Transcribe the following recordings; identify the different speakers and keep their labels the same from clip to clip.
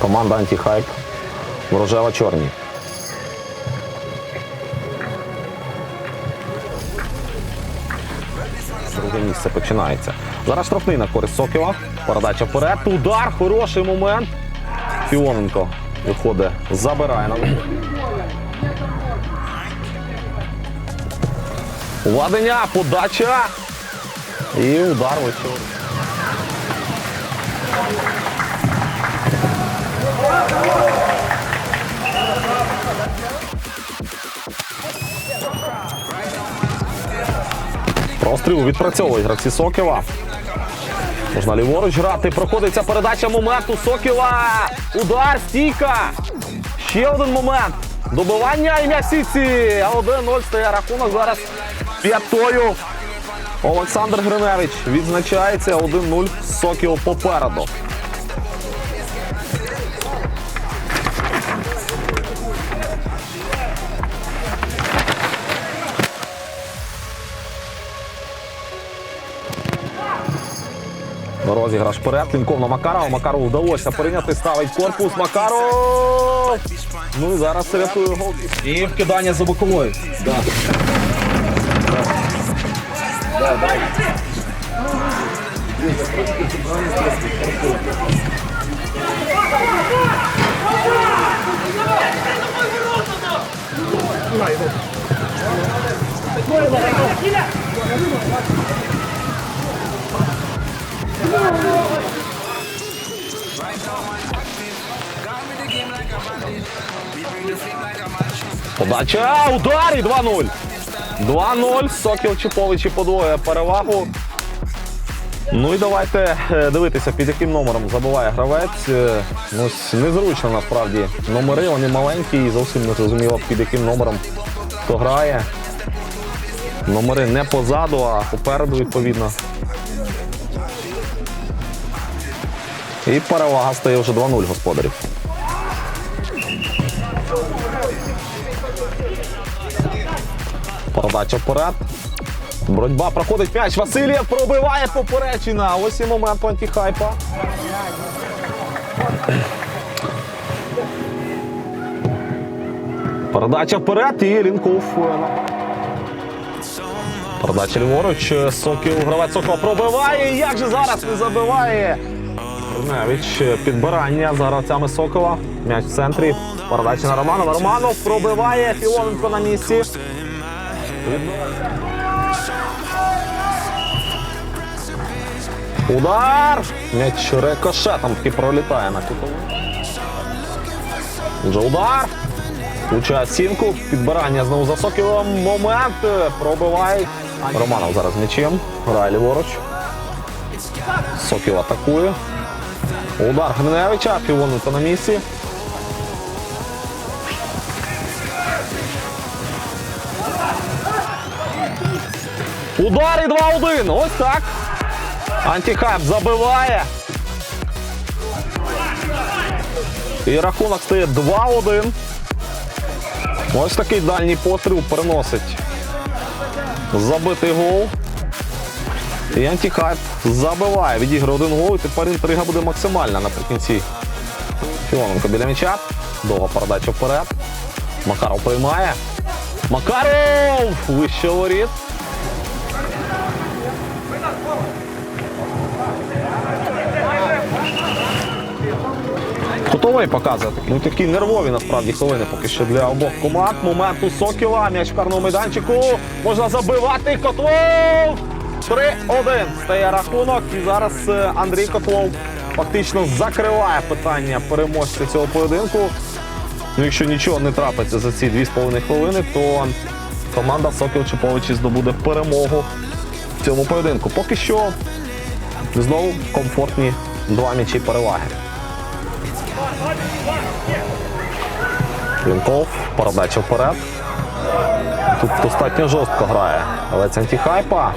Speaker 1: Команда антихайп в рожево-чорній. Друге місце починається. Зараз штрафний на користь Сокіла. Передача вперед. Удар. Хороший момент. Фіоненко виходить, забирає на Владення, подача. І удар вийшов. Простріл відпрацьовують гравці Сокіла. Можна ліворуч грати. Проходиться передача моменту Сокіла. Удар, стійка. Ще один момент. Добивання і м'яч Сіці. А 1-0 стає рахунок зараз п'ятою. Олександр Гриневич відзначається 1-0 Сокіл попереду. Розіграш вперед. Лінков на Макарова. Макарову вдалося прийняти. Ставить корпус. Макаров! Ну і зараз це рятує гол.
Speaker 2: І вкидання за боковою. Да.
Speaker 1: Подача, удар і 2-0. 2-0. Сокіл Чіповичі подвоює перевагу. Ну і давайте е, дивитися, під яким номером забиває гравець. Е, Ну, незручно насправді. Номери вони маленькі і зовсім не зрозуміло, під яким номером хто грає. Номери не позаду, а попереду відповідно. І перевага стає вже 2-0 господарів. Передача вперед. Боротьба проходить м'яч. Васильєв пробиває поперечина. Ось і момент антихайпа. Передача вперед і Лінков. Передача ліворуч. Сокіл, гравець Сокола пробиває. Як же зараз не забиває? Навіть підбирання за гравцями Сокола. М'яч в центрі. Передача на Романова. Романов пробиває. Філоненко на місці. Удар! М'яч рикошетом таки пролітає на кутову. Вже удар. Влучає сінку. Підбирання знову за Сокілом. Момент. Пробиває. Романов зараз м'ячем. Грає ліворуч. Сокіл атакує. Удар Гриневича. Філоненко на місці. Удар і 2-1. Ось так. Антихайп забиває. І рахунок стає 2-1. Ось такий дальній постріл переносить забитий гол. І антихайп забиває. Відіграє один гол. І тепер інтрига буде максимальна наприкінці. Філоненко біля м'яча. Довга передача вперед. Макаров приймає. Макаров! Вище воріт. Готовий показує. Ну такі нервові насправді хвилини поки що для обох команд. Момент у Сокіла. М'яч в карному майданчику. Можна забивати Котлов. 3-1 стає рахунок. І зараз е, Андрій Котлов фактично закриває питання переможця цього поєдинку. Ну, якщо нічого не трапиться за ці 2,5 хвилини, то команда Сокіл Чиповичі здобуде перемогу в цьому поєдинку. Поки що знову комфортні два м'ячі переваги. Клінков, передача вперед. Тут достатньо жорстко грає. Але це антихайпа.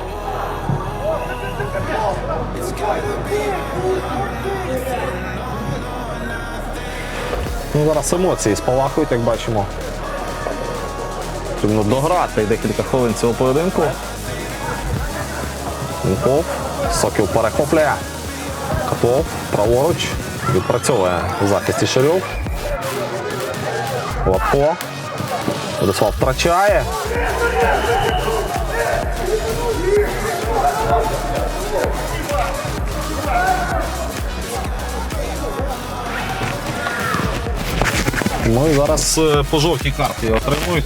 Speaker 1: Ну, зараз емоції спалахують, як бачимо. Потрібно дограти декілька хвилин цього поєдинку. Клінков. Сокіл перехоплює. Котов, праворуч. Відпрацьовує у захисті Ширюк. Лапко. Владислав втрачає. Ну і зараз е, по жовтій карті отримують.